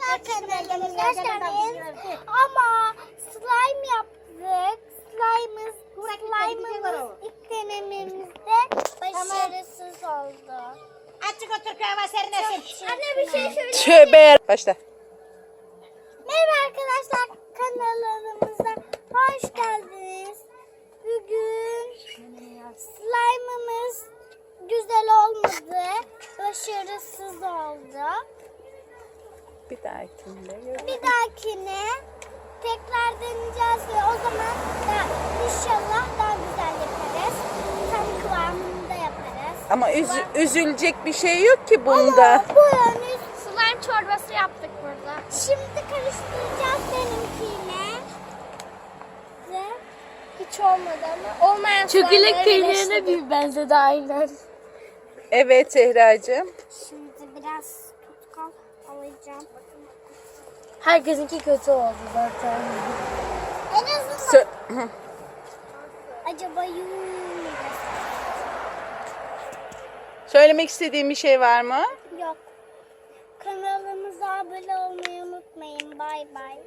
Arkadaşlarımız ama slime yaptık. Slime'ımız, slime'ımız ilk denememizde başarısız oldu. Açık otur kahve serinlesin. Anne bir şey söyle. Tövbe. Başla. Merhaba arkadaşlar kanalımıza hoş geldiniz. Bugün slime'ımız güzel olmadı. Başarısız oldu. Bir dahakinde gör. Bir dahakine tekrar deneyeceğiz ve o zaman da inşallah daha güzel yaparız. Tam kıvamında yaparız. Ama üz- üzülecek bir şey yok ki bunda. Ama bu henüz Slime çorbası yaptık burada. şimdi karıştıracağız benimkine. Ve Hiç olmadı ama. Olmayan Çökelek peynirine bir benzedi aynen. Evet Zehracığım. şimdi biraz alacağım. Herkesinki kötü oldu zaten. En azından Sö- acaba yumurta Söylemek istediğin bir şey var mı? yok. Kanalımıza abone olmayı unutmayın. Bay bay.